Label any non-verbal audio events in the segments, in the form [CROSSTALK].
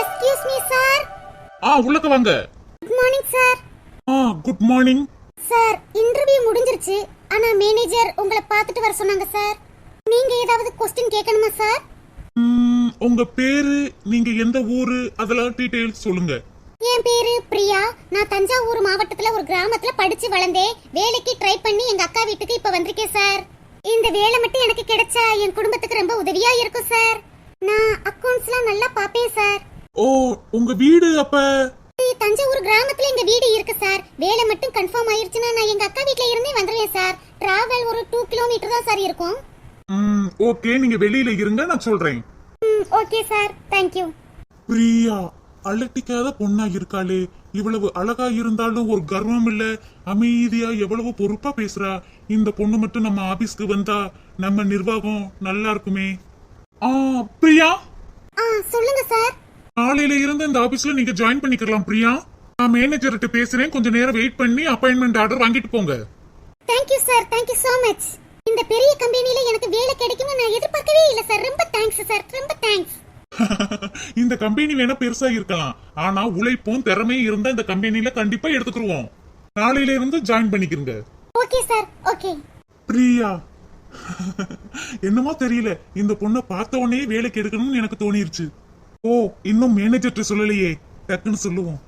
Excuse me sir ஆ உள்ளக்க வாங்க. குட் மார்னிங் சார் ஆ குட் மார்னிங் சார் இன்டர்வியூ முடிஞ்சிருச்சு. ஆனா மேனேஜர் உங்களை பார்த்துட்டு வர சொன்னாங்க சார் நீங்க ஏதாவது கொஸ்டின் கேட்கணுமா சார் உங்க பேரு நீங்க எந்த ஊரு அதெல்லாம் டீடைல்ஸ் சொல்லுங்க. என் பேரு பிரியா. நான் தஞ்சாவூர் மாவட்டத்துல ஒரு கிராமத்துல படிச்சு வளர்ந்தேன் வேலைக்கு ட்ரை பண்ணி எங்க அக்கா வீட்டுக்கு இப்ப வந்திருக்கேன் சார் இந்த வேலை மட்டும் எனக்கு கிடைச்சா என் குடும்பத்துக்கு ரொம்ப உதவியா இருக்கும் சார் நான் அக்கவுண்ட்ஸ்லாம் நல்லா பாப்பேன் சார் ஓ உங்க வீடு அப்ப? தஞ்சாவூர் கிராமத்துல எங்க வீடு இருக்கு சார். வேலை மட்டும் கன்ஃபார்ம் ஆயிருச்சுன்னா நான் எங்க அக்கா வீட்ல இருந்தே வந்துருவேன் சார். டிராவல் ஒரு டூ கிலோமீட்டர் தான் சார் இருக்கும். ம் ஓகே நீங்க வெளியில இருங்க நான் சொல்றேன். ம் okay sir. Thank you Priya அலட்டிக்காத பொண்ணா இருக்காளே. இவ்வளவு அழகா இருந்தாலும் ஒரு கர்வம் இல்ல. அமைதியா எவ்வளவு பொறுப்பா பேசுறா. இந்த பொண்ணு மட்டும் நம்ம ஆபீஸ்க்கு வந்தா நம்ம நிர்வாகம் நல்லா இருக்குமே. ஆ பிரியா? ஆ சொல்லுங்க சார். நாளையில இருந்து இந்த ஆபீஸ்ல நீங்க ஜாயின் பண்ணிக்கலாம் பிரியா. நான் மேனேஜர்கிட்ட பேசுறேன். கொஞ்ச நேரம் வெயிட் பண்ணி அப்பாயின்மெண்ட் ஆர்டர் வாங்கிட்டு போங்க. Thank you sir thank you so much இந்த பெரிய கம்பெனில எனக்கு வேலை கிடைக்கும்னு நான் எதிர்பார்க்கவே இல்ல சார் ரொம்ப தேங்க்ஸ் சார் ரொம்ப தேங்க்ஸ் [LAUGHS] இந்த கம்பெனி வேணா பெருசா இருக்கலாம். ஆனா உழைப்பும் திறமையும் இருந்தா இந்த கம்பெனில கண்டிப்பா எடுத்துக்கிருவோம். நாளையில இருந்து ஜாயின் பண்ணிக்கிறங்க ஓகே சார் ஓகே பிரியா. [LAUGHS] என்னமோ தெரியல. இந்த பொண்ணை பார்த்த உடனே வேலைக்கு எடுக்கணும்னு எனக்கு தோணிருச்சு. ஓ இன்னும் மேனேஜர்கிட்ட சொல்லலையே. டக்குன்னு சொல்லுவோம்.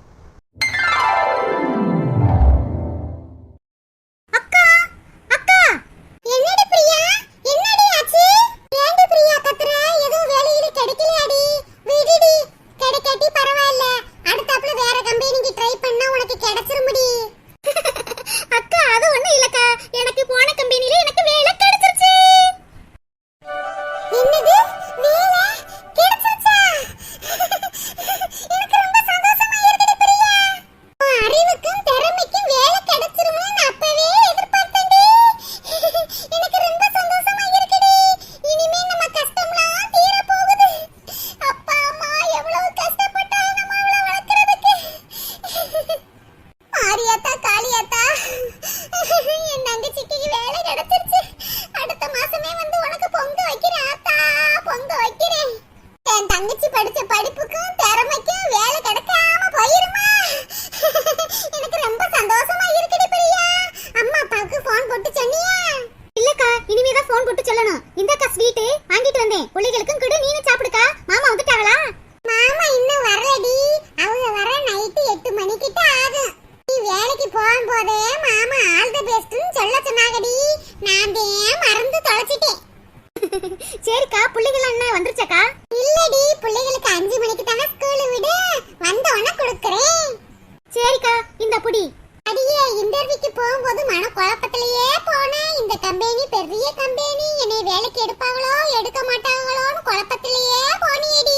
கம்பெனி பெரிய கம்பெனி. என்னை வேலைக்கு எடுப்பாங்களோ எடுக்க மாட்டாங்களோன்னு குழப்பத்திலேயே போனியடி.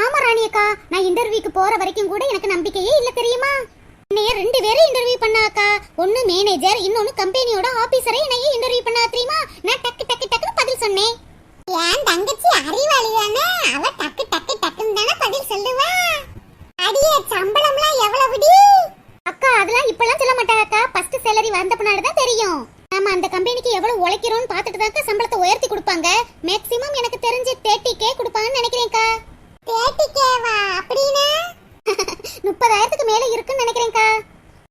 ஆமா ராணி அக்கா நான் இன்டர்வியூக்கு போற வரைக்கும் கூட எனக்கு நம்பிக்கையே இல்ல தெரியுமா? என்னைய ரெண்டு பேரும் இன்டர்வியூ பண்ணாக்கா ஒன்னு மேனேஜர் இன்னொன்னு கம்பெனியோட ஆபீசரே என்னைய இன்டர்வியூ பண்ணா தெரியுமா? நான் டக்கு டக்கு டக்குன்னு பதில் சொன்னேன். ஏன் தங்கச்சி அறிவாளி தானே? அவ டக்கு டக்கு டக்குன்னு தானே பதில் சொல்லுவா? அடியே சம்பளம்லாம் எவ்வளவுடி? அக்கா அதெல்லாம் இப்பெல்லாம் சொல்ல மாட்டாங்க அக்கா. ஃபர்ஸ்ட் சேலரி வந்த பின்னாடி தான் தெரியும். நாம அந்த கம்பெனிக்கு எவ்வளவு உழைக்கிறோம்னு பார்த்துட்டு தான் சம்பளத்தை உயர்த்தி கொடுப்பாங்க. மேக்ஸிமம் எனக்கு தெரிஞ்சு தேர்ட்டி கே கொடுப்பாங்கன்னு நினைக்கிறேன்க்கா. தேர்ட்டி கேவா அப்படின்னா? [LAUGHS] முப்பதாயிரத்துக்கு மேல இருக்குன்னு நினைக்கிறேன்க்கா.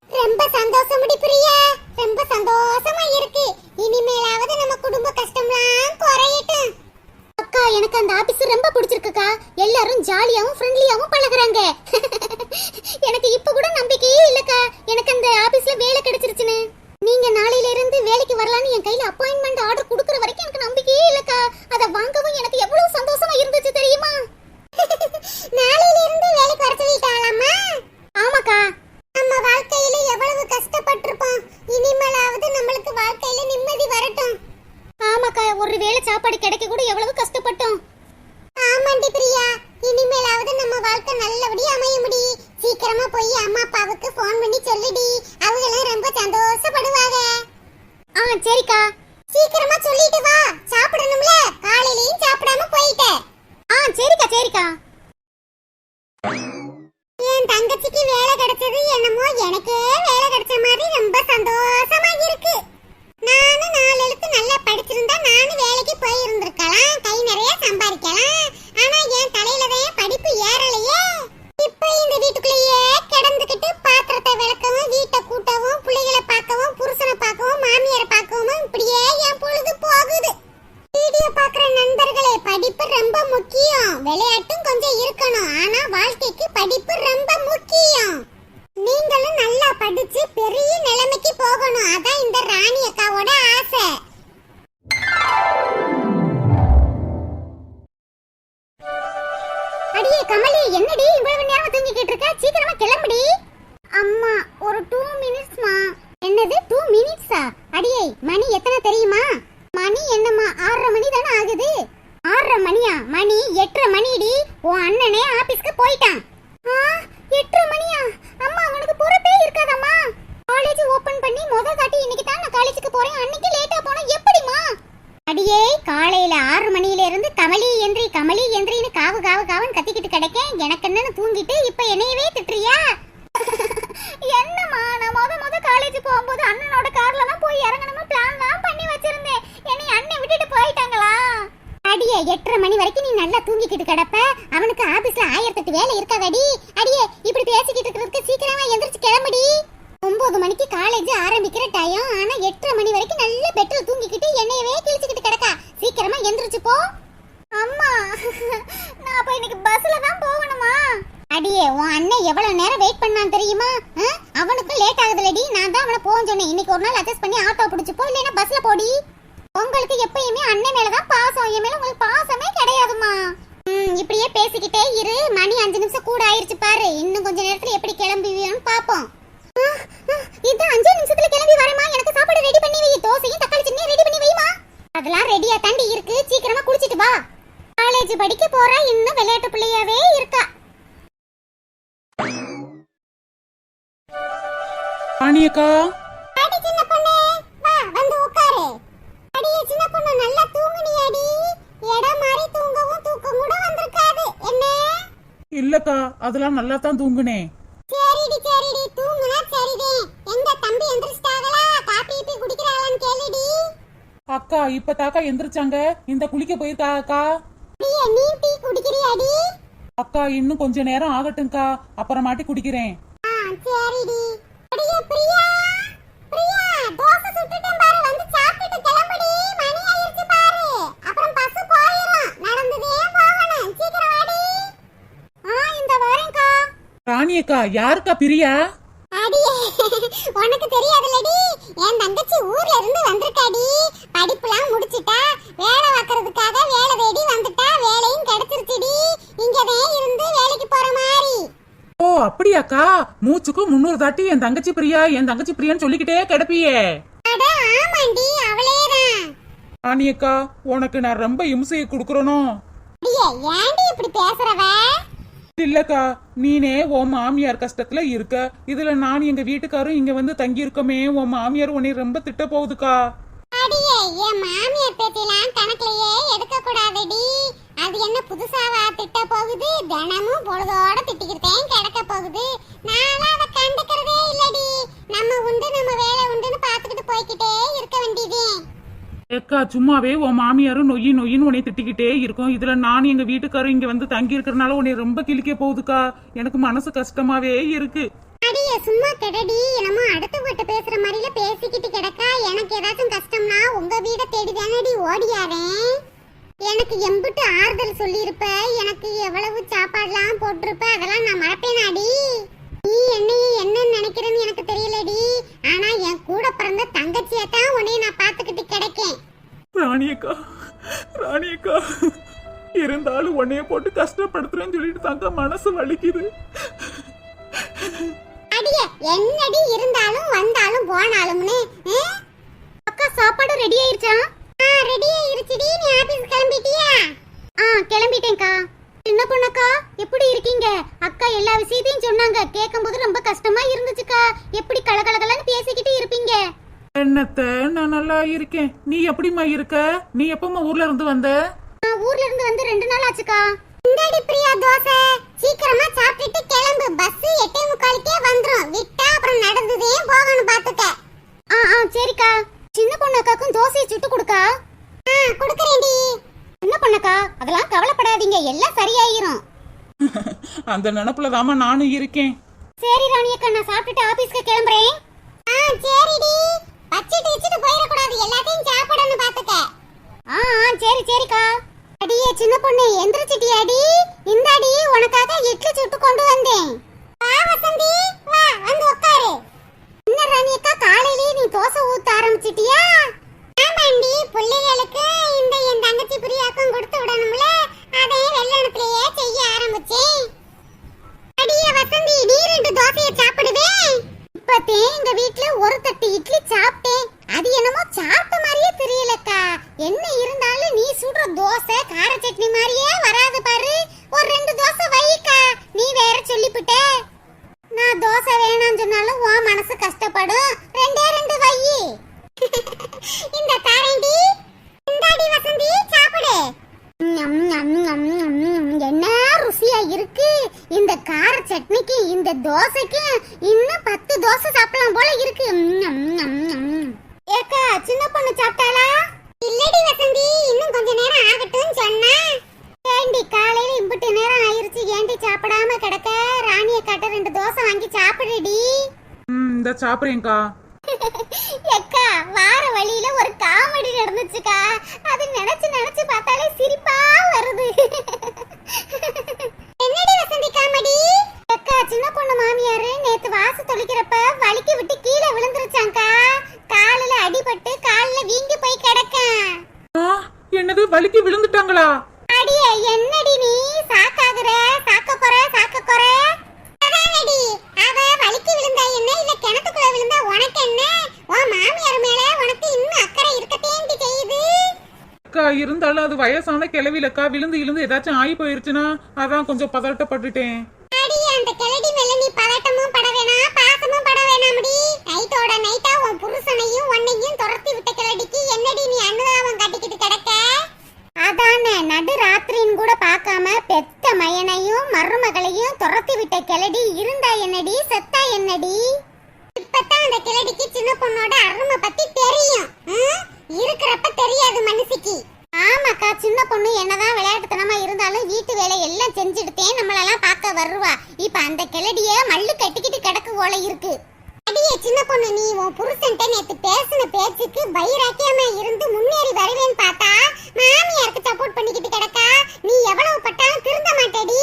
ரொம்ப சந்தோஷம் பிரியா. ரொம்ப சந்தோஷமா இருக்கு. இனிமேலாவது நம்ம குடும்ப கஷ்டம்லாம் குறையட்டும். அக்கா எனக்கு அந்த ஆபீஸ் ரொம்ப பிடிச்சிருக்குக்கா. எல்லாரும் ஜாலியாவும் ஃப்ரெண்ட்லியாவும் பழகுறாங்க. [LAUGHS] எனக்கு இப்ப கூட நம்பிக்கையே இல்லக்கா. எனக்கு அந்த ஆபீஸ்ல வேலை கிடைச்சிருச்சுன்னு. நீங்க நாளையில இருந்து வேலைக்கு வரலாம்னு என் கையில அப்பாயின்மெண்ட் ஆர்டர் கொடுக்கற வரைக்கும் எனக்கு நம்பிக்கையே இல்லக்கா. அத வாங்கவும் எனக்கு எவ்வளவு சந்தோஷமா இருந்துச்சு தெரியுமா? [LAUGHS] நாளையில இருந்து சரிக்கா. என் தங்கச்சிக்கு வேலை கிடைச்சது என்னமோ எனக்கே வேலை கிடைச்ச மாதிரி ரொம்ப சந்தோஷமா இருக்கு. நானும் நாலு எழுத்து நல்லா படிச்சிருந்தா நானும் வேலைக்கு போயிருந்திருக்கலாம். கை நிறைய சம்பாதிக்கலாம். ஆனா என் தலையில தான் படிப்பு ஏறலையே. இப்ப இந்த வீட்டுக்குள்ளேயே கிடந்துகிட்டு பாத்திரத்தை விளக்கவும் வீட்டை கூட்டவும் பிள்ளைகளை பார்க்கவும் புருஷனை பார்க்கவும் மாமியாரை பார்க்கவும் இப்படியே என் பொழுது போகுது. டிவிய பாக்குற நண்பர்களே படிப்பு ரொம்ப முக்கியம். விளையாட்டும் கொஞ்சம் இருக்கணும். ஆனா வாழ்க்கைக்கு படிப்பு ரொம்ப முக்கியம். நீங்களும் நல்லா படிச்சு பெரிய நிலைமைக்கு போகணும். அதான் இந்த ராணி அக்காவோட ஆசை. அடியே கமலி என்னடி இல்லக்கா அதெல்லாம் நல்லா தான் தூங்குனேன் சரிடி சரிடி தூங்குனா சரிதே. எங்க தம்பி எந்திரிச்சிட்டாங்களா? காப்பி கீப்பி குடிக்கிறாளான்னு கேளுடி. அக்கா இப்ப தாக்கா எந்திரிச்சாங்க. இந்த குளிக்க போயிருக்கா அக்கா அடியே நீ டீ குடிக்கிறியாடி? அக்கா இன்னும் கொஞ்ச நேரம் ஆகட்டும்க்கா. அப்புறமாட்டி குடிக்கிறேன் ஆ சரிடி அடியே பிரியா பிரியா தோசை சுட்டுட்டேன் பாரு வந்து சாப்பிட்டுட்டு கிளம்புடி மணி ஆயிருச்சு பாரு அப்புறம் பஸ் போயிரும் நடந்துதே போகணும் சீக்கிரம் வாடி ஆ இந்த வரேன்க்கா ராணியக்கா யாருக்கா பிரியா? உனக்கு தெரியாதுலடி என் தங்கச்சி ஊர்ல இருந்து வந்திருக்காடி. படிப்புலாம் முடிச்சிட்டா வேலை பார்க்கறதுக்காக வேலை தேடி வந்துட்டா வேலையும் கிடைச்சிருச்சுடி. இங்கதான் இருந்து வேலைக்கு போற மாதிரி. ஓ அப்படியாக்கா? மூச்சுக்கு முன்னூறு தாட்டி என் தங்கச்சி பிரியா என் தங்கச்சி பிரியான்னு சொல்லிக்கிட்டே கிடப்பியே. அட ஆமாண்டி அவளேதான். ராணியக்கா உனக்கு நான் ரொம்ப இம்சையை கொடுக்கறனோ? ஏன்டி இப்படி பேசுறவ? இல்லக்கா நீனே உன் மாமியார் கஷ்டத்துல இருக்க. இதுல நான் எங்க வீட்டுக்காரும் இங்க வந்து தங்கி இருக்கமே உன் மாமியார் உன்னை ரொம்ப திட்ட போகுதுக்கா. அடியே என் மாமியார் பேச்செல்லாம் கணக்குலயே எடுக்க கூடாதுடி அது என்ன புதுசாவா திட்ட போகுது? தினமும் பொழுதோட திட்டிக்கிட்டேன் கிடக்க போகுது. நானும் அதை கண்டுக்கிறதே இல்லடி. நம்ம உண்டு நம்ம வேலை உண்டுன்னு பார்த்துக்கிட்டு போய்க்கிட்டே இருக்க வேண்டியதே. ஏக்கா சும்மாவே உன் மாமியாரும் நொய்யி நொய்யின்னு உன்னை திட்டிக்கிட்டே இருக்கும். இதுல நான் எங்க வீட்டுக்காரரும் இங்க வந்து தங்கி இருக்கிறனால உன்னை ரொம்ப கிழிக்க போகுதுக்கா. எனக்கு மனசு கஷ்டமாவே இருக்கு. அடியே சும்மா கெடடி. என்னமோ அடுத்த வீட்டு பேசுற மாதிரில பேசிக்கிட்டு கிடக்கா? எனக்கு ஏதாச்சும் கஷ்டம்னா உங்க வீட தேடி தானடி ஓடியாரேன் எனக்கு எம்பிட்டு ஆறுதல் சொல்லியிருப்ப. எனக்கு எவ்வளவு சாப்பாடுலாம் போட்டிருப்ப? அதெல்லாம் நான் மறப்பேனாடி. நீ என்னையும் என்னன்னு நினைக்கிறேன்னு எனக்கு தெரியலடி. ஆனா என் கூட பிறந்த தங்கச்சியை தான் உன்னைய நான் பார்த்துக்கிட்டு கிடைக்கேன். ராணியக்கா ராணியக்கா இருந்தாலும் உன்னைய போட்டு கஷ்டப்படுத்துறேன்னு சொல்லிட்டு தாங்க மனசு வலிக்குது. அடியே என்னடி இருந்தாலும் வந்தாலும் போனாலும்னு அக்கா சாப்பாடு ரெடி ஆயிருச்சா? ஆ ரெடி ஆயிருச்சுடி. நீ ஆபீஸ் கிளம்பிட்டியா? ஆ கிளம்பிட்டேன்க்கா. இருக்கீங்க? அக்கா எல்லா விஷயத்தையும் சொன்னாங்க. கேட்கும்போது ரொம்ப கஷ்டமா இருந்துச்சுக்கா. எப்படி கலகலகலன்னு பேசிக்கிட்டு இருப்பீங்க? என்னத்த நான் நல்லா இருக்கேன். நீ எப்படிம்மா இருக்க? நீ எப்பமா ஊர்ல இருந்து வந்த? நான் ஊர்ல இருந்து வந்து ரெண்டு நாள் ஆச்சுக்கா. இந்தாடி பிரியா தோசை. சீக்கிரமா சாப்பிட்டுட்டு கிளம்பு. பஸ் எட்டே முக்காலுக்கே வந்துரும். விட்டா அப்புறம் நடந்துதே போகணும் பாத்துக்க ஆ ஆ சரிக்கா. சின்ன பொண்ணக்காக்கும் தோசையை சுட்டு கொடுக்கா? ஆ கொடுக்கறேன்டி. சின்ன பொண்ணக்கா அதெல்லாம் கவலைப்படாதீங்க. எல்லாம் சரியாயிரும். அந்த நினப்புல தாமா நானும் இருக்கேன். சரி ராணி அக்கா நான் சாப்பிட்டுட்டு ஆபீஸ்க்கு கிளம்புறேன். ஆ சரிடி. வச்சிட்டு வச்சிட்டு போயிட கூடாது எல்லாத்தையும் சாப்பிடணும் பாத்துக்க ஆ ஆ சரி சரிக்கா. அடியே சின்ன பொண்ணு எந்திரிச்சிட்டியாடி? இந்தாடி உனக்காக இட்லி சுட்டு கொண்டு வந்தேன் வா வசந்தி வா வந்து உட்காரு என்ன ராணி அக்கா காலையிலேயே நீ தோசை ஊத்த ஆரம்பிச்சிட்டியா ஆமாண்டி பிள்ளைகளுக்கு இந்த என் தங்கச்சி பிரியாக்கும் கொடுத்து விடணும்ல அதை வெள்ளனத்திலேயே செய்ய ஆரம்பிச்சேன் அடியே வசந்தி நீ ரெண்டு தோசையை சாப்பிடுவே இப்பத்தே எங்க வீட்ல ஒரு தட்டு இட்லி சாப்பிட்டேன் அது என்னமோ சாப்பிட்ட மாதிரியே தெரியலக்கா என்ன இருந்தாலும் நீ சுடுற தோசை கார சட்னி மாதிரியே வராது பாரு ஒரு ரெண்டு தோசை வைக்கா நீ வேற சொல்லிவிட்ட நான் தோசை வேணாம்னு சொன்னாலும் உன் மனசு கஷ்டப்படும் ரெண்டே ரெண்டு வை இந்த தாரேண்டி இந்தாடி வசந்தி சாப்பிடு ஞம், ஞம், ஞம், ஞம், ஞம். என்ன ருசியா இருக்கு இந்த கார சட்னிக்கு இந்த தோசைக்கு இன்னும் பத்து தோசை சாப்பிடலாம் போல இருக்கு. ஏக்கா சின்ன பொண்ணு சாப்பிட்டாளா? இல்லடி வசந்தி இன்னும் கொஞ்ச நேரம் ஆகட்டும்னு சொன்னா. ஏண்டி காலையில இம்புட்டு நேரம் ஆயிருச்சு. ஏண்டி சாப்பிடாம கிடக்க? ராணிய கட்ட ரெண்டு தோசை வாங்கி சாப்பிடுடி. ம் இந்த சாப்பிட்றேன்க்கா. எக்கா [LAUGHS] வார வழியில ஒரு காமெடி நடந்துச்சுக்கா. அது நினைச்சு நினைச்சு பார்த்தாலே சிரிப்பா வருது. [LAUGHS] என்னடி வசந்தி காமெடி எக்கா சின்ன பொண்ணு மாமியாரு நேத்து வாசு தொளிக்கிறப்ப வலிக்கு விட்டு கீழே விழுந்துருச்சாங்கா காலில் அடிபட்டு காலில் வீங்கி போய் கிடக்கேன் ஆ, என்னது? வலிக்கு விழுந்துட்டாங்களா? அடியே என்னடி நீ? சாக்காகுற? சாக்க போற? சாக்க போற? அதானடி. அவ வலிக்கு விழுந்தா என்ன? இல்ல கிணத்துக்குள்ள விழுந்தா உனக்கு என்ன உன் மாமியார் மேல உனக்கு இன்னும் அக்கறை இருக்கத்தேண்டி செய்யுது அக்கா இருந்தாலும் அது வயசான கிளவிலக்கா விழுந்து விழுந்து ஏதாச்சும் ஆகி போயிருச்சுன்னா அதான் கொஞ்சம் பதட்டப்பட்டுட்டேன். அடியே அந்த கிளடி மேல நீ பதட்டமும் பட வேணாம் பாசமும் பட வேணாம்டி நைட்டோட நைட்டா உன் புருஷனையும் உன்னையும் துரத்தி விட்ட கிளடிக்கு என்னடி நீ அனுதாபம் காட்டிக்கிட்டு கிடக்க? அதானே நடு ராத்திரின்னு கூட பார்க்காம பெத்த மயனையும் மருமகளையும் துரத்தி விட்ட கிழடி இருந்தா என்னடி செத்தா என்னடி? இப்பதான் அந்த கிளடிக்கு சின்ன பொண்ணோட அருமை பத்தி தெரியும். ம்? இருக்கிறப்ப தெரியாது மனுஷிக்கு. ஆமாக்கா சின்ன பொண்ணு என்னதான் விளையாட்டுத்தனமா இருந்தாலும் வீட்டு வேலை எல்லாம் செஞ்சுடுத்தே நம்மளெல்லாம் பார்க்க வருவா. இப்ப அந்த கிளடிய மல்லு கட்டிக்கிட்டு கிடக்கு போல இருக்கு. அடியே சின்ன பொண்ணு நீ உன் புருஷன்ட்ட நேத்து பேசின பேச்சுக்கு வைராக்கியமா இருந்து முன்னேறி வருவேன்னு பார்த்தா மாமியாருக்கு சப்போர்ட் பண்ணிக்கிட்டு கிடக்கா? நீ எவ்வளவு பட்டாலும் திருந்த மாட்டேடி.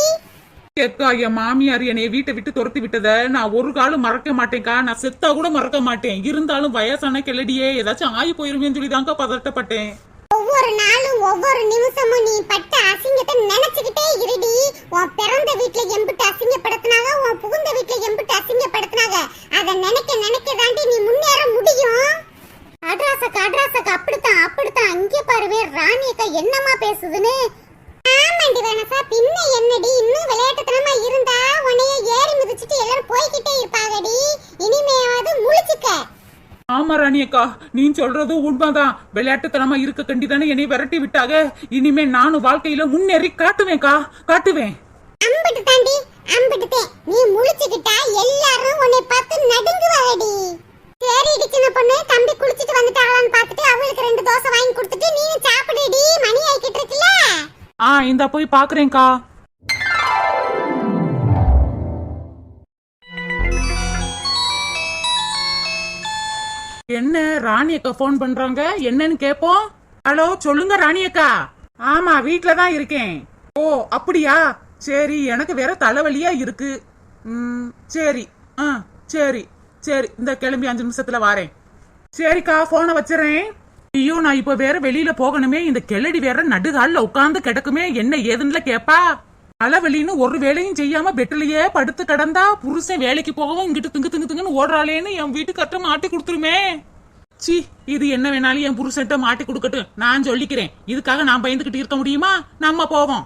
அக்கா என் மாமியார் என்னைய வீட்டை விட்டு துரத்தி விட்டத நான் ஒரு காலம் மறக்க மாட்டேன்க்கா. நான் செத்தா கூட மறக்க மாட்டேன். இருந்தாலும் வயசான கிளடியே ஏதாச்சும் ஆகி போயிருவேன்னு சொல்லி தாங்க பதட்டப்பட்டேன். ஒவ்வொரு நாளும் ஒவ்வொரு நிமிஷமும் நீ பட்ட அசிங்கத்தை நினைச்சுக்கிட்டே இருடி. உன் பிறந்த வீட்ல எம்பிட்டு அசிங்கப்படுத்தினாங்க உன் புகுந்த வீட்ல எம்பிட்டு அசிங்கப்படுத்தினாங்க. அதை நினைக்க நினைக்க தாண்டி நீ முன்னேற முடியும். அட்ராசக்கா அட்ராசக்கா அப்படித்தான் அப்படித்தான். அங்கே பாருவே ராணி அக்கா என்னமா பேசுதுன்னு? ஆமாண்டி வேணசா பின்ன என்னடி? இன்னும் விளையாட்டுத்தனமா இருந்தா உன்னைய ஏறி மிதிச்சிட்டு எல்லாரும் போய்கிட்டே இருப்பாங்கடி. இனிமையாவது முழிச்சுக்க. ஆமா ராணி அக்கா நீ சொல்றது உண்மைதான். விளையாட்டுத்தனமா இருக்க கண்டிதானே என்னை விரட்டி விட்டாக? இனிமே நானும் வாழ்க்கையில முன்னேறி காட்டுவேன்க்கா காட்டுவேன். அம்பிட்டு தாண்டி நீ முழிச்சுக்கிட்டா எல்லாரும் உன்னை பார்த்து நடுங்குவாடி சரி சின்ன பொண்ணு தம்பி குளிச்சிட்டு வந்துட்டாங்களான்னு பார்த்துட்டு அவளுக்கு ரெண்டு தோசை வாங்கி கொடுத்துட்டு நீ சாப்பிடுடி மணி ஆயிக்கிட்டு இருக்குல்ல? ஆ இந்த போய் பாக்குறேன்க்கா என்ன ராணி அக்கா ஃபோன் பண்றாங்க? என்னன்னு கேப்போம். ஹலோ சொல்லுங்க ராணி அக்கா. ஆமா வீட்ல தான் இருக்கேன். ஓ அப்படியா? சரி எனக்கு வேற தலைவலியா இருக்கு. ம் சரி. ஆ சரி சரி. இந்த கிளம்பி அஞ்சு நிமிஷத்துல வாரேன். சரிக்கா போனை வச்சிடறேன். ஐயோ நான் இப்ப வேற வெளியில போகணுமே. இந்த கெளடி வேற நடுகாலில் உட்காந்து கிடக்குமே. என்ன ஏதுன்னு கேப்பா? தலைவலின்னு ஒரு வேலையும் செய்யாம பெட்டிலேயே படுத்து கிடந்தா புருஷன் வேலைக்கு போகவும் இங்கிட்டு திங்கு திங்கு திங்குன்னு ஓடுறாளேன்னு என் வீட்டுக்கார்ட்ட மாட்டி கொடுத்துருமே. சி இது என்ன வேணாலும் என் புருஷன்ட்ட மாட்டி கொடுக்கட்டும். நான் சொல்லிக்கிறேன். இதுக்காக நான் பயந்துகிட்டு இருக்க முடியுமா? நம்ம போவோம்.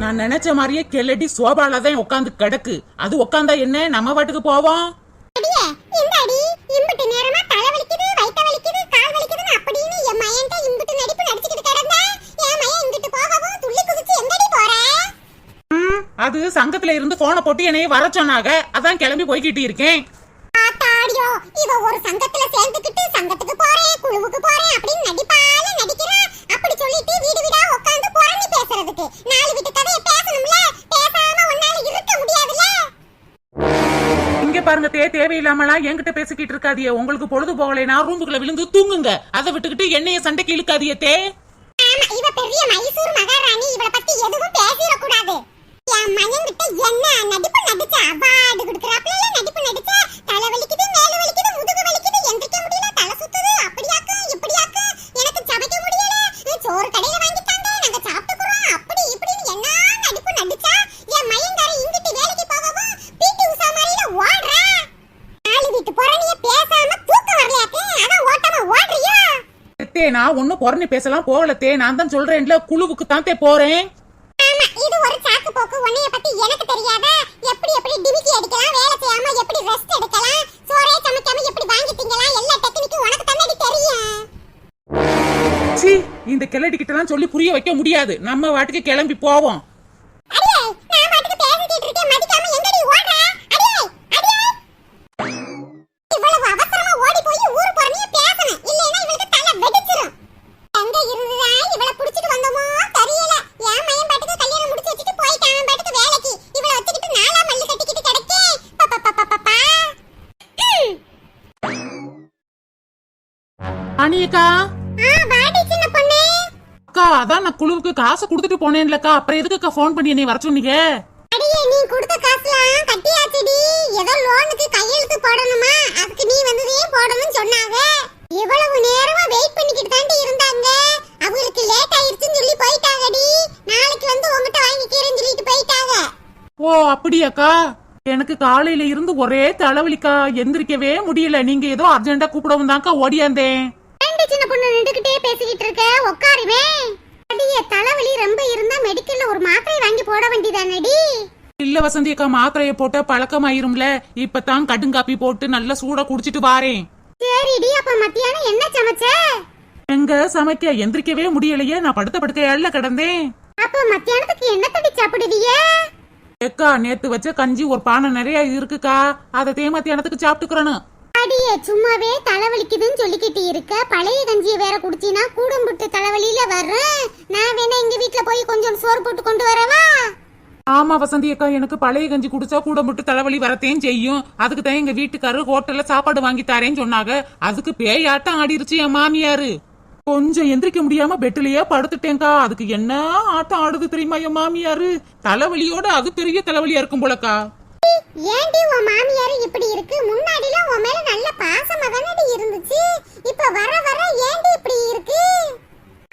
நான் நினைச்ச மாதிரியே கெல்லடி சோபால தான் உட்காந்து கிடக்கு. அது உட்காந்தா என்ன? நம்ம பாட்டுக்கு போவோம். இந்த அடி இம்பிட்டு நேரமா அது சங்கத்துல இருந்து போனை போட்டு என்னைய வர சொன்னாங்க. அதான் கிளம்பி போய்கிட்டு இருக்கேன். ஆத்தாடியோ இவ ஒரு சங்கத்துல சேர்ந்துக்கிட்டு சங்கத்துக்கு போறேன் குழுவுக்கு போறேன் அப்படின்னு நடிப்பால நடிக்கிறா? அப்படி சொல்லிட்டு வீடு வீடா உட்கார்ந்து புறணி பேசுறதுக்கு. நாலு வீட்டு கதையை பேசணும்ல? பேசாம உன்னால இருக்க இங்க பாருங்க தே தேவையில்லாமலாம் என்கிட்ட பேசிக்கிட்டு இருக்காதியே. உங்களுக்கு பொழுது போகலைனா ரூமுக்குள்ள விழுந்து தூங்குங்க. அதை விட்டுக்கிட்டு என்னைய சண்டைக்கு இழுக்காதியே தே. ஆமா இவ பெரிய மைசூர் மகாராணி. இவள பத்தி எதுவும் பேசிட கூடாது என் மகன் கிட்ட என்ன நடிப்பு நடிச்ச? அவார்டு கொடுக்கறாப்ல நடிப்பு நடிச்ச தலை வலிக்குது மேல வலிக்குது முதுகு வலிக்குது எந்திரிக்க முடியல தலை சுத்துது அப்படியாக்கு இப்படியாக்கு. எனக்கு சமைக்க முடியல. சோறு கடையில வாங்கிட்டாங்க. நாங்க சாப்பிட்டுக்கிறோம். அப்படி இப்படின்னு என்ன நடிப்பு நடிச்சா? என் மயன்கார இங்கிட்டு வேலைக்கு போகவும் பிடி உஷா மாதிரில ஓடுறா. நாலு வீட்டு புறணிய பேசாம தூக்கம் வரலையாக்கே? அதான் ஓட்டமா ஓடுறியா? தே நான் ஒன்னும் பொறணி பேசலாம் போகல தே. நான் தான் சொல்றேன்ல குழுவுக்கு தான் தே போறேன். இது ஒரு சாக்கு போக்கு. உன்னைய பத்தி எனக்கு தெரியாத? எப்படி எப்படி டிமிக்கி அடிக்கலாம் வேலை செய்யாம எப்படி ரெஸ்ட் எடுக்கலாம்? சோறே சமைக்காம எப்படி வாங்கி திங்கலாம் எல்லா டெக்னிக்கும் உனக்கு தானடி தெரியும். சி இந்த கிளடி கிட்டலாம் சொல்லி புரிய வைக்க முடியாது. நம்ம வாட்டுக்கு கிளம்பி போவோம். போனேன்லக்கா. அப்புறம் எதுக்குக்கா ஃபோன் பண்ணி என்னை வர சொன்னீங்க? அடியே நீ கொடுத்த காசுலாம் கட்டியாச்சுடி. ஏதோ லோனுக்கு கையெழுத்து போடணுமா? அதுக்கு நீ வந்ததே போடணும்னு சொன்னாங்க. இவ்வளவு நேரமா வெயிட் பண்ணிக்கிட்டு தாண்டி இருந்தாங்க. அவங்களுக்கு லேட் ஆயிருச்சுன்னு சொல்லி போயிட்டாங்கடி. நாளைக்கு வந்து உங்ககிட்ட வாங்கிக்கிறேன்னு சொல்லிட்டு போயிட்டாங்க. ஓ அப்படியாக்கா? எனக்கு காலையில இருந்து ஒரே தலைவலிக்கா. எந்திரிக்கவே முடியல. நீங்க ஏதோ அர்ஜென்ட்டா கூப்பிடவும் தான்க்கா ஓடியாந்தேன். சின்ன பொண்ணு நின்றுகிட்டே பேசிக்கிட்டு இருக்க? உட்காருவே. அடியே தலைவலி ரொம்ப இருந்தா மெடிக்கல்ல ஒரு மாத்திரை வாங்கி போட வேண்டியதானடி? இல்ல வசந்தி அக்கா மாத்திரைய போட்ட பழக்கமாயிரும்ல. இப்பதான் கடுங்காப்பி போட்டு நல்லா சூடா குடிச்சிட்டு வாரேன். சரிடி அப்ப மத்தியானம் என்ன சமைச்ச? எங்க சமைக்க எந்திரிக்கவே முடியலையே நான் படுத்த படுக்கையால கிடந்தேன். அப்ப மத்தியானத்துக்கு என்ன தடி சாப்பிடுவீங்க ஏக்கா நேத்து வச்ச கஞ்சி ஒரு பானை நிறைய இருக்குக்கா. அதை தேமத்தியானத்துக்கு சாப்பிட்டுக்கிறணும். அடியே சும்மாவே தலைவலிக்குதுன்னு சொல்லிக்கிட்டு இருக்க. பழைய கஞ்சியை வேற குடிச்சினா கூடம்புட்டு தலைவலியில வர்றேன். நான் வேணா எங்க வீட்ல போய் கொஞ்சம் சோறு போட்டு கொண்டு வரவா? ஆமா வசந்தி அக்கா எனக்கு பழைய கஞ்சி குடிச்சா கூட மட்டும் தலைவலி வரத்தையும் செய்யும். அதுக்கு தான் எங்க வீட்டுக்காரரு ஹோட்டல்ல சாப்பாடு வாங்கி தரேன்னு சொன்னாங்க. அதுக்கு பேயாட்டம் ஆடிருச்சு என் மாமியாரு. கொஞ்சம் எந்திரிக்க முடியாம பெட்டிலேயே படுத்துட்டேன்க்கா. அதுக்கு என்ன ஆட்டம் ஆடுது தெரியுமா என் மாமியாரு? தலைவலியோட அது பெரிய தலைவலியா இருக்கும் போலக்கா. ஏண்டி உன் மாமியார் இப்படி இருக்கு? முன்னாடிலாம் உன் மேல நல்ல பாசமா தானடி இருந்துச்சு. இப்ப வர வர ஏண்டி இப்படி இருக்கு?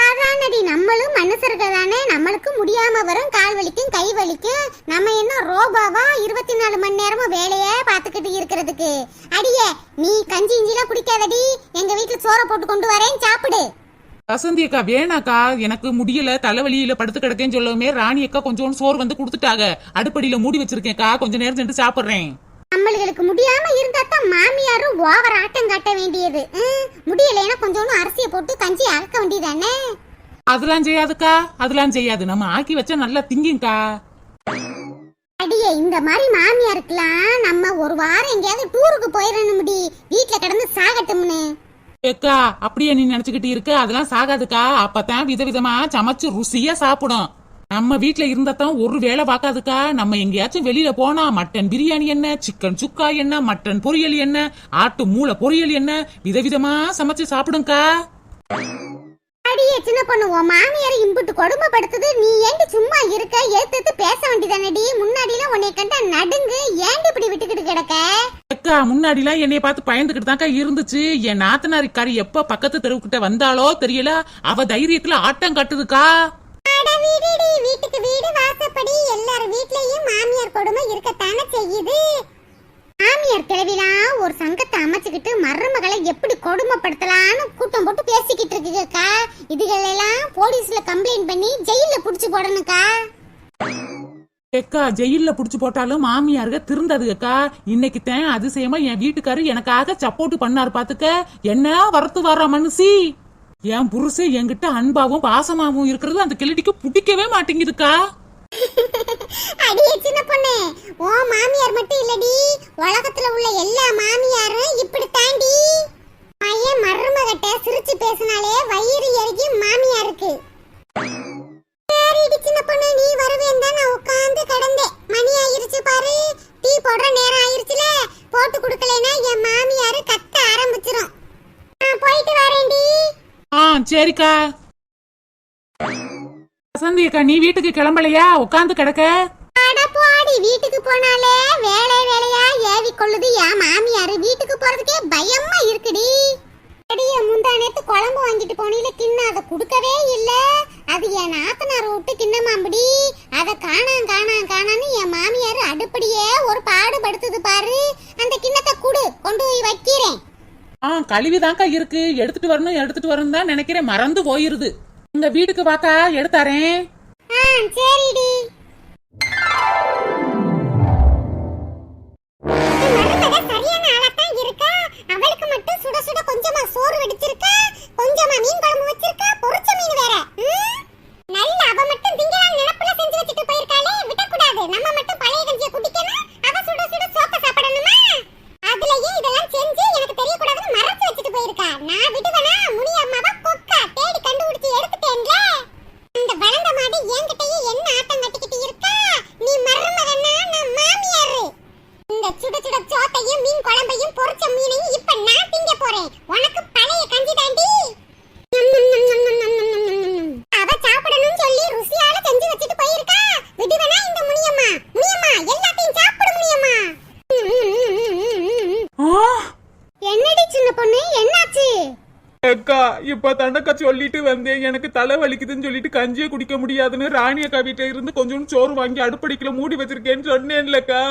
அதானடி நம்மளும் மனுஷர்கள் தானே. நம்மளுக்கு முடியாம வரும். கால் வலிக்கும் கை வலிக்கும். நம்ம என்ன ரோபாவா இருபத்தி நாலு மணி நேரமும் வேலையே பார்த்துக்கிட்டு இருக்கிறதுக்கு? அடியே நீ கஞ்சி இஞ்சிலாம் குடிக்காதடி. எங்க வீட்டுல சோற போட்டு கொண்டு வரேன் சாப்பிடு. வசந்தி அக்கா வேணாக்கா எனக்கு முடியல தலைவலியில படுத்து கிடக்கேன்னு சொல்லவுமே ராணி அக்கா கொஞ்சம் சோறு வந்து கொடுத்துட்டாங்க. அடுப்படியில மூடி வச்சிருக்கேன்க்கா கொஞ்ச நேரம் சென்று சாப்பிடுறேன். நம்மளுக்கு முடியாம இருந்தா தான் மாமியாரும் ஓவர் ஆட்டம் காட்ட வேண்டியது. முடியலைன்னா கொஞ்சோண்டு அரிசியை போட்டு கஞ்சி அறக்க வேண்டியதானே? அதெல்லாம் செய்யாதுக்கா அதெல்லாம் செய்யாது. நம்ம ஆக்கி வச்சா நல்லா திங்குங்கக்கா அடியே இந்த மாதிரி மாமியாருக்கெல்லாம் நம்ம ஒரு வாரம் எங்கேயாவது டூருக்கு போயிடணும் முடி வீட்ல கிடந்து சாகட்டும்னு. ஏக்கா அப்படியே நீ நினைச்சுக்கிட்டு இருக்க அதெல்லாம் சாகாதுக்கா. அப்பதான் விதவிதமா சமைச்சு ருசியா சாப்பிடும். நம்ம வீட்ல இருந்தாதான் ஒரு வேலை பார்க்காதுக்கா. நம்ம எங்கேயாச்சும் வெளியில போனா மட்டன் பிரியாணி என்ன சிக்கன் சுக்கா என்ன மட்டன் பொரியல் என்ன ஆட்டு மூளை பொரியல் என்ன விதவிதமா சமைச்சு சாப்பிடுங்கக்கா அடியே சின்ன பொண்ணு உன் இம்புட்டு கொடுமைப்படுத்துது. நீ ஏண்டி சும்மா இருக்க? எடுத்து பேச வேண்டியதானடி முன்னாடிலாம் உன்னை கண்டா நடுங்கு. ஏண்டி இப்படி விட்டுக்கிட்டு கிடக்க? அக்கா முன்னாடிலாம் என்னைய பார்த்து பயந்துகிட்டு தான்க்கா இருந்துச்சு. என் நாத்தனாரிக்காரி எப்ப பக்கத்து தெருவுக்கிட்ட வந்தாலோ தெரியல அவ தைரியத்துல ஆட்டம் கட்டுதுக்கா. வீட்டுக்கு வீடு வாசப்படி எல்லார் வீட்லயும் மாமியார் கொடுமை இருக்கத்தானே செய்யுது? மாமியார் கிழவிலாம் ஒரு சங்கத்தை அமைச்சுக்கிட்டு மருமகளை எப்படி கொடுமைப்படுத்தலாம்னு கூட்டம் போட்டு பேசிக்கிட்டு இருக்குக்கா இதுகளெல்லாம் போலீஸ்ல கம்ப்ளைண்ட் பண்ணி ஜெயில புடிச்சு போடணுக்கா அக்கா ஜெயில்ல புடிச்சு போட்டாலும் மாமியாருக திருந்தது அக்கா இன்னைக்கு தான் அதிசயமா என் வீட்டுக்காரு எனக்காக சப்போர்ட் பண்ணாரு பாத்துக்க. என்ன வரத்து வர்ற மனுஷி? என் புருஷன் என்கிட்ட அன்பாவும் பாசமாவும் இருக்கிறது அந்த கிளடிக்கு பிடிக்கவே மாட்டேங்குதுக்கா. அடியே சின்ன பொண்ணு ஓ மாமியார் மட்டும் இல்லடி. உலகத்துல உள்ள எல்லா மாமியாரும் இப்படி தாண்டி. பையன் மருமகிட்ட சிரிச்சு பேசினாலே வயிறு எரிக்கி மாமியாருக்கு. சரிடி சின்ன பொண்ணு நீ வருவேன் தான் வந்து கிடந்தேன் மணி ஆயிருச்சு பாரு. டீ போடுற நேரம் ஆயிருச்சுல. போட்டு கொடுக்கலனா என் மாமியார் கத்த ஆரம்பிச்சிரும். நான் போயிட்டு வரேன்டி. ஆ சரிக்கா. வசந்தி அக்கா நீ வீட்டுக்கு கிளம்பலையா? உட்கார்ந்து கிடக்க. அட வீட்டுக்கு போனாலே வேலை வேலையா ஏவி கொள்ளுது என் மாமியார். வீட்டுக்கு போறதுக்கே பயமா இருக்குடி. அடியே முந்தா நேத்து குழம்பு வாங்கிட்டு போனீல தின்னு அதை கொடுக்கவே இல்லை. அது என் நாத்தனார் விட்டு கிண்ணமாம்படி அதை காணாம் காணாம் காணான்னு என் மாமியார் அடுப்படியே ஒரு பாடுபடுத்துது பாரு. அந்த கிண்ணத்தை குடு கொண்டு போய் வைக்கிறேன். ஆ கழுவிதான்க்கா இருக்கு. எடுத்துட்டு வரணும் எடுத்துட்டு வரணும் தான் நினைக்கிறேன். மறந்து போயிருது. உங்க வீட்டுக்கு வாக்கா எடுத்தாரேன் ஆ சரிடி. அவளுக்கு சுட சுட கொஞ்சமா சோறு வெடிச்சிருக்கா கொஞ்சமா மீன் குழம்பு வச்சிருக்க பொரிச்ச மீன் வேற. நல்ல அவ மட்டும் திங்கலாம் நினப்புல செஞ்சு வச்சுட்டு போயிருக்காளே விடக்கூடாது. நம்ம மட்டும் பழைய கஞ்சிய குடிக்கணும். அவ சுட சுட சோத்த சாப்பிடணுமா? அதுலயே இதெல்லாம் செஞ்சு எனக்கு தெரியக்கூடாதுன்னு மறைச்சு வச்சுட்டு போயிருக்கா. நான் விடுவேனா? முனி அம்மாவை கொக்க தேடி கண்டுபிடிச்சு எடுத்துட்டேன்ல? அந்த வளர்ந்த மாடு என்கிட்டயே என்ன ஆட்டம் கட்டிக்கிட்டு இருக்கா? நீ மருமகன்னா நான் மாமியாரு. இந்த சுட சுட சோத்தையும் மீன் குழம்பையும் பொரிச்ச மீனையும் இப்ப நான் போறேன். உனக்கு பழைய கஞ்சி தாண்டி அவ சாப்பிடணும்னு சொல்லி ருசியால செஞ்சு வச்சுட்டு போயிருக்கா விடுவனா இந்த முனியம்மா முனியம்மா எல்லாத்தையும் சாப்பிடு முனியம்மா ஆ என்னடி சின்ன பொண்ணு என்னாச்சு அக்கா இப்ப தண்டக்கா சொல்லிட்டு வந்தேன் எனக்கு தலை வலிக்குதுன்னு சொல்லிட்டு கஞ்சியை குடிக்க முடியாதுன்னு ராணி அக்கா இருந்து கொஞ்சம் சோறு வாங்கி அடுப்படிக்கல மூடி வச்சிருக்கேன்னு சொன்னேன்லக்கா.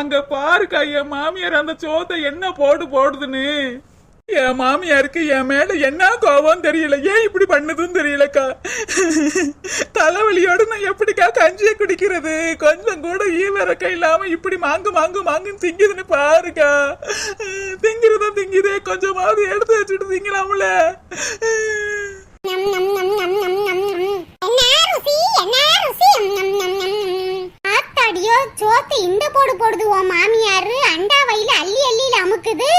அங்க பாருக்கா என் மாமியார் அந்த சோத்தை என்ன போடு போடுதுன்னு. என் மாமியாருக்கு என் மேல என்ன கோபம் தெரியல ஏன் இப்படி பண்ணுதுன்னு தெரியலக்கா. தலைவலியோட நான் எப்படிக்கா கஞ்சியை குடிக்கிறது? கொஞ்சம் கூட ஈவரக்க இல்லாம இப்படி மாங்கு மாங்கு மாங்குன்னு திங்குதுன்னு பாருக்கா. திங்கிறதா திங்குதே கொஞ்சமாவது எடுத்து வச்சுட்டு திங்கலாம்ல. சோத்து இந்த போடு போடுது உன் மாமியாரு. அண்டா வயில அள்ளி அள்ளியில அமுக்குது.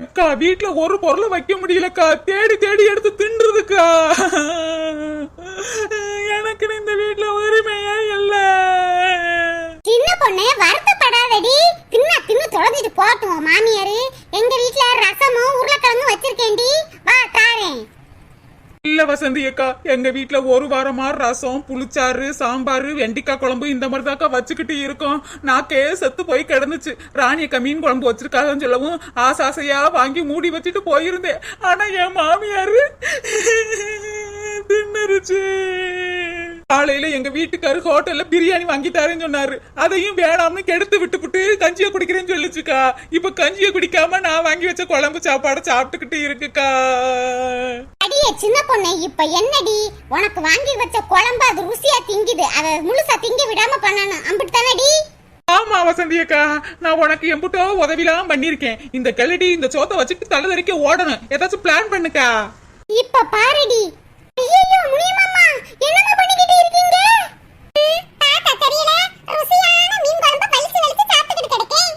அக்கா வீட்ல ஒரு பொருளை வைக்க முடியலக்கா. தேடி தேடி எடுத்து தின்றுதுக்கா. எனக்கு இந்த வீட்ல உரிமையே இல்ல. சின்ன பொண்ணு வருத்தப்படாதடி. தின்னா தின்னு தொலைஞ்சிட்டு போட்டும் உன் மாமியாரு. எங்க வீட்ல ரசமும் உருளைக்கிழங்கும் வச்சிருக்கேன்டி. வா தாரேன். இல்ல வசந்தி அக்கா எங்க வீட்ல ஒரு வாரமா ரசம் புளிச்சாறு சாம்பார் வெண்டிக்காய் குழம்பு இந்த மாதிரி தாக்கா வச்சுக்கிட்டு இருக்கோம். நாக்கே செத்து போய் கிடந்துச்சு. ராணி அக்கா மீன் குழம்பு வச்சிருக்காங்கன்னு சொல்லவும் ஆசை வாங்கி மூடி வச்சுட்டு போயிருந்தேன். ஆனா என் மாமியாரு தின்னுருச்சு. காலையில எங்க வீட்டுக்காரு ஹோட்டல்ல பிரியாணி வாங்கி தரேன்னு சொன்னாரு. அதையும் வேணாம்னு கெடுத்து விட்டுப்புட்டு கஞ்சியை குடிக்கிறேன்னு சொல்லுச்சுக்கா. இப்ப கஞ்சியை குடிக்காம நான் வாங்கி வச்ச குழம்பு சாப்பாடை சாப்பிட்டுக்கிட்டு இருக்குக்கா. அடியே சின்ன பொண்ணு இப்ப என்னடி? உனக்கு வாங்கி வச்ச குழம்பு அது ருசியா திங்குது. அதை முழுசா திங்க விடாம பண்ணணும். அம்பிட்டு ஆமா வசந்தி அக்கா. நான் உனக்கு எம்புட்டோ உதவிலாம் பண்ணிருக்கேன் இந்த கிளடி இந்த சோத்தை வச்சுட்டு தலை தெறிக்க ஓடணும். ஏதாச்சும் பிளான் பண்ணுக்கா. இப்ப பாருடி. ஐயோ முனியம்மா என்னமா பண்ணிக்கிட்டு இருக்கீங்க? ம், பார்த்தா தெரியல. ருசியான மீன் குழம்பு வலிச்சு வலிச்சு சாப்பிட்டுக்கிட்டு கிடக்கேன்.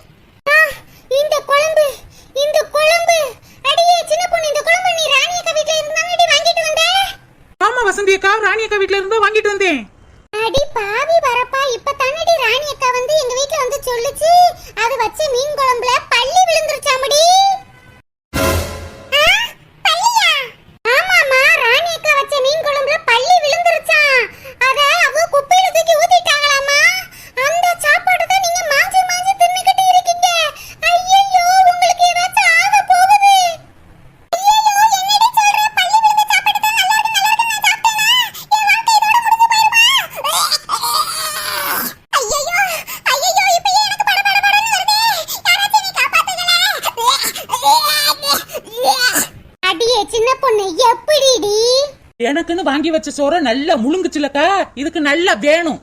ஆ, இந்த குழம்பு இந்த குழம்பு. அடியே சின்ன பொண்ணு இந்த குழம்பு நீ ராணி அக்கா வீட்ல இருந்து வாங்கிட்டு வந்தேன். அடி பாவி வரப்பா இப்ப தன்னடி ராணி அக்கா வந்து எங்க வீட்ல வந்து சொல்லுச்சு. அது வச்ச மீன் குழம்புல பள்ளி விழுந்துருச்சாமடி. எனக்குன்னு வாங்கி வச்ச சோற நல்லா முழுங்குச்சுலக்கா. இதுக்கு நல்லா வேணும்.